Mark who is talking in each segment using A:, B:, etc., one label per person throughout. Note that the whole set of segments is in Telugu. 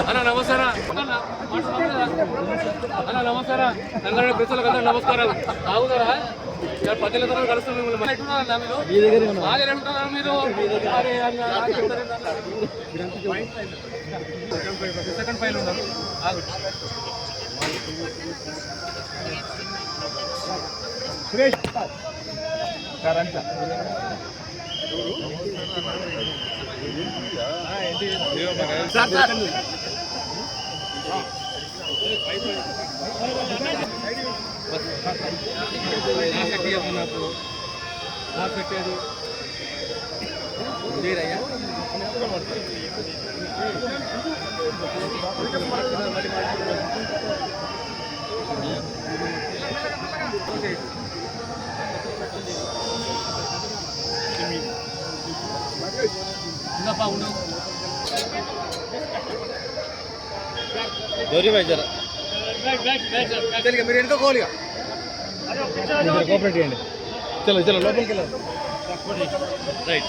A: అన్న నమస్కారా అన్న నమస్కారా సంగారెడ్డి ప్రజలకు అందరూ నమస్కారాలు బాగున్నారా ఇక్కడ ప్రజలందరూ కలుస్తున్నారు మిమ్మల్ని మరి ఎట్లున్నారన్నా మీరు మా దగ్గర ఉంటున్నారా మీరు అరే అన్న, నాకు చెప్తారేంటన్నా? సెకండ్ ఫైల్ ఉన్నారు నాకు పెట్టేది నాకు నాకు పెట్టేది లేరయ్యా
B: భాయ్ జరా మీరు వెనుక కోలిగా కోఆపరేట్ చేయండి. చలో చలో లోపలికి రైట్.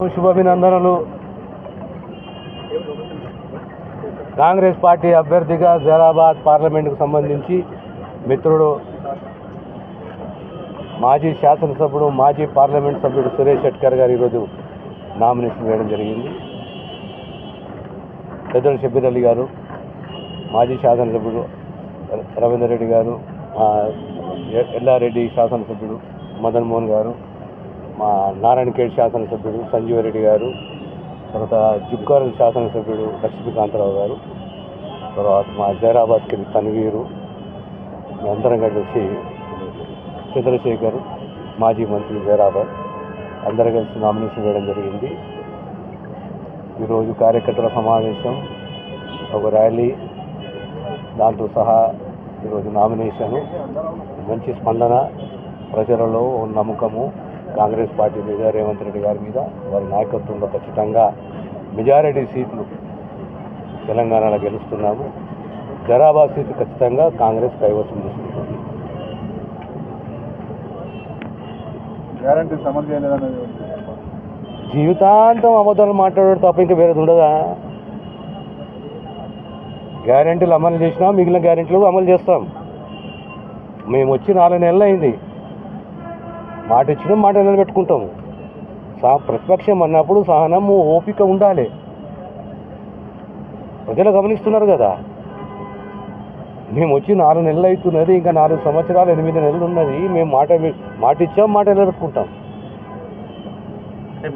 C: శుభాభినందనలు. కాంగ్రెస్ పార్టీ అభ్యర్థిగా జలాబాద్ పార్లమెంటుకు సంబంధించి మిత్రుడు మాజీ శాసనసభ్యుడు మాజీ పార్లమెంట్ సభ్యుడు సురేష్ షెట్కర్ గారు ఈరోజు నామినేషన్ వేయడం జరిగింది. పెద్దల షబీర్ అలీ గారు మాజీ శాసనసభ్యుడు రవీందర్ రెడ్డి గారు ఎల్లారెడ్డి శాసనసభ్యుడు మదన్ మోహన్ గారు మా నారాయణఖేడ్ శాసనసభ్యుడు సంజీవరెడ్డి గారు తర్వాత జుక్కారు శాసనసభ్యుడు లక్ష్మీకాంతరావు గారు తర్వాత మా జైరాబాద్కి తన్వీరు అందరం కలిసి చంద్రశేఖర్ మాజీ మంత్రి జైరాబాద్ అందరం కలిసి నామినేషన్ వేయడం జరిగింది. ఈరోజు కార్యకర్తల సమావేశం ఒక ర్యాలీ దాంతో సహా ఈరోజు నామినేషను మంచి స్పందన ప్రజలలో నమ్మకము కాంగ్రెస్ పార్టీ మీద రేవంత్ రెడ్డి గారి మీద వారి నాయకత్వంలో ఖచ్చితంగా మెజారిటీ సీట్లు తెలంగాణలో గెలుస్తున్నాము. జరాబాద్ సీట్లు ఖచ్చితంగా కాంగ్రెస్ కైవసం చేసుకుంటుంది. జీవితాంతం అబద్ధాలు మాట్లాడడం తప్ప ఇంకా వేరేది ఉండదా? గ్యారెంటీలు అమలు చేసినా మిగిలిన గ్యారెంటీలు అమలు చేస్తాం. మేము వచ్చి నాలుగు నెలలు అయింది మాట ఇచ్చినాం మాట నిలబెట్టుకుంటాము సా ప్రతిపక్షం అన్నప్పుడు సహనము ఓపిక ఉండాలి. ప్రజలు గమనిస్తున్నారు కదా. మేము వచ్చి నాలుగు నెలలు అవుతున్నది ఇంకా నాలుగు సంవత్సరాలు ఎనిమిది నెలలు ఉన్నది మేము మాట మాట ఇచ్చాం మాట నిలబెట్టుకుంటాం.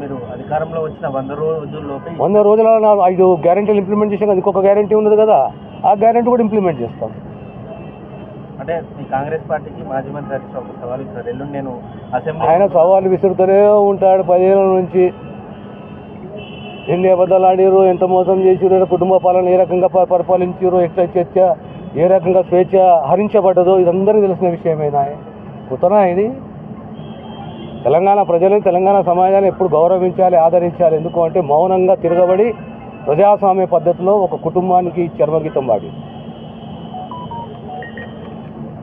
B: మీరు అధికారంలో వచ్చిన వంద రోజుల్లోపే
C: వంద రోజుల ఐదు గ్యారెంటీలు ఇంప్లిమెంట్ చేసాం ఇంకొక గ్యారెంటీ ఉన్నది కదా ఆ గ్యారెంటీ కూడా ఇంప్లిమెంట్ చేస్తాం.
B: అంటే మీ కాంగ్రెస్ పార్టీకి మాజీ మంత్రి హరీష్ రావు ఒక సవాల్ ఇస్తారు ఎల్లుండి నేను అసెంబ్లీ
C: ఆయన సవాల్ విసురుతూనే ఉంటాడు. పదిహేను నుంచి ఎన్ని అబద్ధాలు ఆడిరు ఎంత మోసం చేసిరు కుటుంబ పాలన ఏ రకంగా ప- పరిపాలించారు ఎట్లా చర్చ ఏ రకంగా స్వేచ్ఛ హరించబడ్డదో ఇదందరికీ తెలిసిన విషయమేనా కొత్తనా ఇది? తెలంగాణ ప్రజలు తెలంగాణ సమాజాన్ని ఎప్పుడు గౌరవించాలి ఆదరించాలి. ఎందుకు అంటే మౌనంగా తిరగబడి ప్రజాస్వామ్య పద్ధతిలో ఒక కుటుంబానికి చర్మగీతం వాడి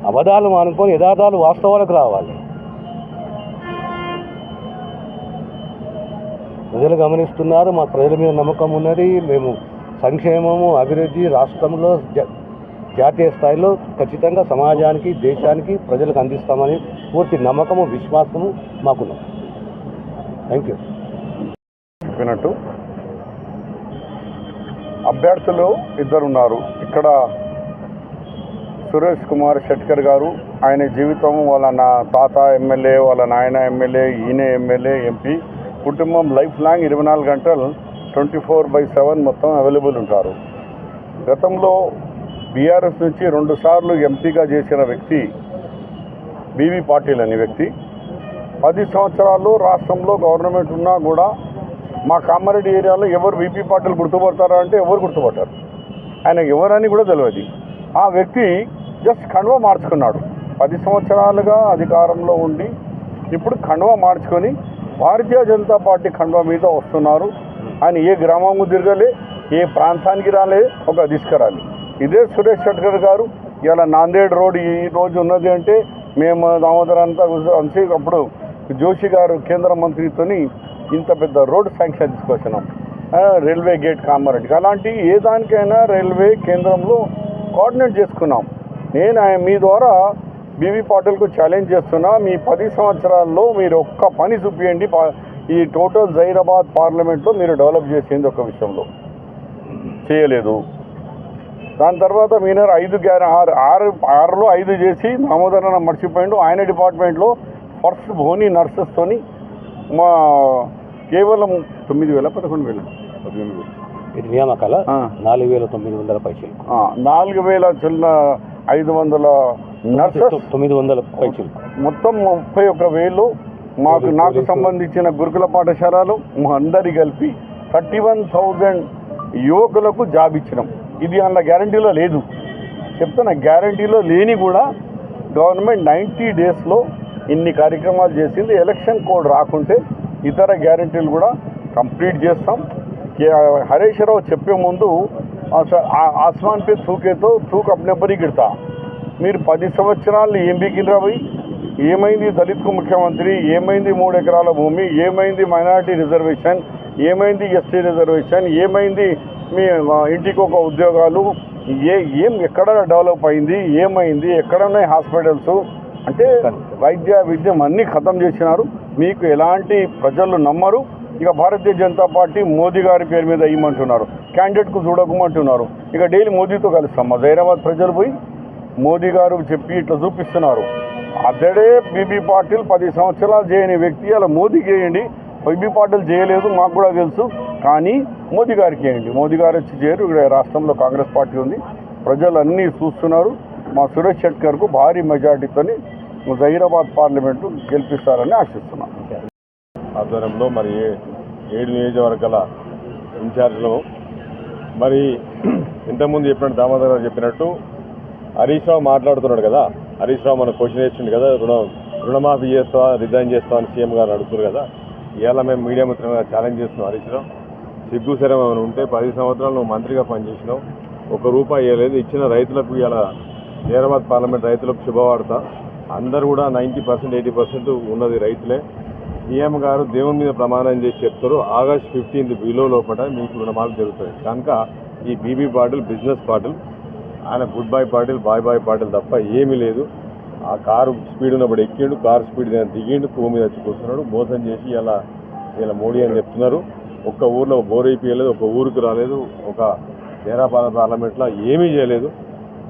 C: అబద్ధాలు మానుకొని యథార్థాలు వాస్తవాలకు రావాలి. ప్రజలు గమనిస్తున్నారు మా ప్రజల మీద నమ్మకం ఉన్నది. మేము సంక్షేమము అభివృద్ధి రాష్ట్రంలో జ- జాతీయ స్థాయిలో ఖచ్చితంగా సమాజానికి దేశానికి ప్రజలకు అందిస్తామని పూర్తి నమ్మకము విశ్వాసము మాకున్నాం. Thank you.
D: చెప్పినట్టు అభ్యర్థులు ఇద్దరున్నారు. ఇక్కడ సురేష్ కుమార్ షెట్కర్ గారు ఆయన జీవితం వాళ్ళ నా తాత ఎమ్మెల్యే వాళ్ళ నాయన ఎమ్మెల్యే ఈయన ఎమ్మెల్యే ఎంపీ కుటుంబం లైఫ్ లాంగ్ ఇరవై నాలుగు గంటలు ట్వంటీ ఫోర్ బై సెవెన్ మొత్తం అవైలబుల్ ఉంటారు. గతంలో బీఆర్ఎస్ నుంచి రెండుసార్లు ఎంపీగా చేసిన వ్యక్తి బీవీ పాటిల్ అనే వ్యక్తి. పది సంవత్సరాలు రాష్ట్రంలో గవర్నమెంట్ ఉన్నా కూడా మా కామారెడ్డి ఏరియాలో ఎవరు బీపీ పాటిల్ గుర్తుపడతారా అంటే ఎవరు గుర్తుపడతారు. ఆయన ఎవరని కూడా తెలియదు ఆ వ్యక్తి జస్ట్ కండువ మార్చుకున్నాడు. పది సంవత్సరాలుగా అధికారంలో ఉండి ఇప్పుడు కండువ మార్చుకొని భారతీయ జనతా పార్టీ కండువ మీద వస్తున్నారు. ఆయన ఏ గ్రామము తిరగలే ఏ ప్రాంతానికి రాలే ఒక తీసుకురాలి. ఇదే సురేష్ షట్కర్ గారు ఇలా నాందేడ్ రోడ్ ఈ రోజు ఉన్నది అంటే మేము దామోదర్ అంతా అప్పుడు జోషి గారు కేంద్ర మంత్రితోని ఇంత పెద్ద రోడ్ శాంక్షన్ తీసుకొచ్చినాం. రైల్వే గేట్ కామారెడ్డికి. అలాంటి ఏ దానికైనా రైల్వే కేంద్రంలో కోఆర్డినేట్ చేసుకున్నాం. నేను ఆయన మీ ద్వారా బీవీ పాటిల్కు ఛాలెంజ్ చేస్తున్నా. మీ పది సంవత్సరాల్లో మీరు ఒక్క పని చూపియండి. ఈ టోటల్ జైరాబాద్ పార్లమెంట్లో మీరు డెవలప్ చేసింది ఒక విషయంలో. చేయలేదు. దాని తర్వాత మీన ఐదు గ్యార ఆరు ఆరు ఆరులో ఐదు చేసి దామోదరన మర్చిపోయిండు. ఆయన డిపార్ట్మెంట్లో ఫస్ట్ భోని నర్సెస్తోని మా కేవలం తొమ్మిది వేల పదకొండు వేల. పద్దెనిమిది వేలు.
C: నియామకాల. నాలుగు వేల తొమ్మిది వందల పైసలు.
D: నాలుగు వేల చిన్న ఐదు వందల నర్సెస్.
C: తొమ్మిది వందల
D: మొత్తం ముప్పై ఒక్క వేలు. మాకు నాకు సంబంధించిన గురుకుల పాఠశాలలు మా అందరి కలిపి థర్టీ వన్ థౌజండ్ యువకులకు జాబ్ ఇచ్చినాం. ఇది అందులో గ్యారంటీలో లేదు. చెప్తున్నా గ్యారంటీలో లేని కూడా గవర్నమెంట్ నైంటీ డేస్లో ఇన్ని కార్యక్రమాలు చేసింది. ఎలక్షన్ కోడ్ రాకుంటే ఇతర గ్యారంటీలు కూడా కంప్లీట్ చేస్తాం. హరీష్ రావు చెప్పే ముందు అస- ఆ- ఆస్మాన్ పే తూకేతో తూక్ అప్నే పరి గిడతా. మీరు పది సంవత్సరాలు ఏం బీకినరా పోయి ఏమైంది దళిత్కు ముఖ్యమంత్రి? ఏమైంది మూడు ఎకరాల భూమి? ఏమైంది మైనారిటీ రిజర్వేషన్? ఏమైంది ఎస్టీ రిజర్వేషన్? ఏమైంది మీ ఇంటికి ఒక ఉద్యోగాలు? ఏ ఏం ఎక్కడ డెవలప్ అయింది? ఏమైంది? ఎక్కడ ఉన్నాయి హాస్పిటల్స్? అంటే వైద్య విద్యం అన్నీ ఖతం చేసినారు. మీకు ఎలాంటి ప్రజలు నమ్మరు. ఇక భారతీయ జనతా పార్టీ మోదీ గారి పేరు మీద ఇవ్వమంటున్నారు క్యాండిడేట్కు చూడకమంటున్నారు ఇక డైలీ మోదీతో కలుస్తాం. మా జైరాబాద్ ప్రజలు పోయి మోదీ గారు చెప్పి ఇట్లా చూపిస్తున్నారు. అతడే బీబీ పాటిల్ పది సంవత్సరాలు చేయని వ్యక్తి. అలా మోదీ చేయండి. బీబీ పాటిల్ చేయలేదు మాకు కూడా తెలుసు. కానీ మోదీ గారికి వేయండి మోదీ గారు వచ్చి చేయరు ఇక్కడ రాష్ట్రంలో కాంగ్రెస్ పార్టీ ఉంది. ప్రజలు అన్నీ చూస్తున్నారు. మా సురేష్ షెట్కర్కు భారీ మెజార్టీతోని జహీరాబాద్ పార్లమెంటు గెలిపిస్తారని ఆశిస్తున్నాను
E: ఆధ్వర్యంలో మరి ఏడు నియోజకవర్గాల ఇన్ఛార్జ్లు. మరి ఇంతకుముందు చెప్పినట్టు దామోదర్ గారు చెప్పినట్టు హరీష్ రావు మాట్లాడుతున్నాడు కదా. హరీష్ రావు మన క్వశ్చన్ వేసిండు కదా రుణం రుణమాఫీ చేస్తావా రిజైన్ చేస్తావా అని సీఎం గారు అడుగుతున్నారు కదా. ఇవాళ మేము మీడియా మిత్రంగా ఛాలెంజ్ చేస్తున్నాం హరీష్ రావు. సిగ్గు శరం ఉంటే పది సంవత్సరాలు నువ్వు మంత్రిగా పనిచేసినావు. ఒక రూపాయి ఇవ్వలేదు. ఇచ్చిన రైతులకు ఇలా హైదరాబాద్ పార్లమెంట్ రైతులకు శుభవార్త. అందరూ కూడా నైంటీ పర్సెంట్ ఎయిటీ పర్సెంట్ ఉన్నది రైతులే. సీఎం గారు దేవుని మీద ప్రమాణం చేసి చెప్తారు. ఆగస్ట్ ఫిఫ్టీన్త్ బిలో లోపల మీకు రుణమాలు జరుగుతుంది. కనుక ఈ బీబీ పాటిల్ బిజినెస్ పాటిల్ ఆయన good bye Patil bye bye Patil తప్ప ఏమీ లేదు. ఆ కారు స్పీడ్ ఉన్నప్పుడు ఎక్కిండు కారు స్పీడ్ దిగిండు భూమి మీద వచ్చి కూర్చున్నాడు. మోసం చేసి ఇలా ఇలా మోడీ అని చెప్తున్నారు. ఒక్క ఊర్లో బోర్ అయిపోయలేదు ఒక ఊరికి రాలేదు ఒక జైరాబాద్ పార్లమెంట్లో ఏమీ చేయలేదు.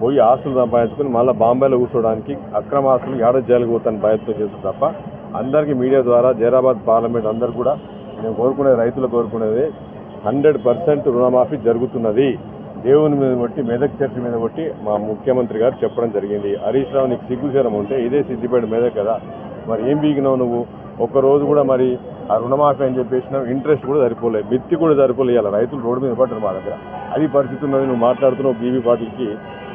E: పోయి ఆస్తులు సంపాదించుకొని మళ్ళీ బాంబేలో కూర్చోడానికి అక్రమ ఆస్తులు ఏడాది జైలుకు పోతాను ప్రయత్నం చేస్తారు తప్ప అందరికీ మీడియా ద్వారా జైరాబాద్ పార్లమెంట్ అందరు కూడా మేము కోరుకునేది రైతులు కోరుకునేది హండ్రెడ్ పర్సెంట్ రుణమాఫీ జరుగుతున్నది. దేవుని మీద బట్టి మెదక్ చర్చ మీద బట్టి మా ముఖ్యమంత్రి గారు చెప్పడం జరిగింది. హరీష్ రావు నీకు సిగ్గుచరం ఉంటే ఇదే సిద్దిపేట మెదక్ కదా. మరి ఏం బీగినావు నువ్వు? ఒక్క రోజు కూడా మరి ఆ రుణమాఫీ అని చెప్పేసినావు ఇంట్రెస్ట్ కూడా సరిపోలేదు మిత్తి కూడా సరిపోలేదు ఇలా రైతులు రోడ్డు మీద పడ్డారు మా దగ్గర. అది పరిస్థితి ఉన్నది నువ్వు మాట్లాడుతున్నావు బీవీ పాటిల్కి.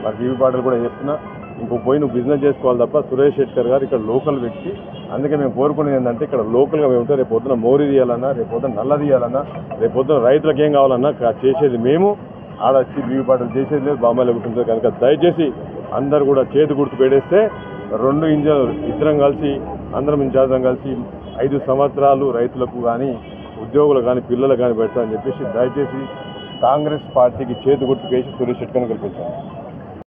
E: మరి బీవీ పాటిల్ కూడా చెప్తున్నా ఇంకో పోయి నువ్వు బిజినెస్ చేసుకోవాలి తప్ప సురేష్ శెట్కర్ గారు ఇక్కడ లోకల్ వ్యక్తి. అందుకే మేము కోరుకునేది ఏంటంటే ఇక్కడ లోకల్గా మేము ఉంటే రేపు పొద్దున మోరీ తీయాలన్నా రేపు పొద్దున నల్ల తీయాలన్నా రేపు పొద్దున రైతులకు ఏం కావాలన్నా చేసేది మేము. ఆడ వచ్చి పాటలు చేసేది లేదు బాంబేలో కూర్చుంటుంది కనుక దయచేసి అందరు కూడా చేతి గుర్తు పెడేస్తే రెండు ఇంజన్లు ఇద్దరం కలిసి అందరం ఇంచార్జం కలిసి ఐదు సంవత్సరాలు రైతులకు కానీ ఉద్యోగులకు కానీ పిల్లలకు కానీ పెడతామని చెప్పేసి దయచేసి కాంగ్రెస్ పార్టీకి చేతి గుర్తుకేసి సురేష్ శెట్కర్ని కల్పించాం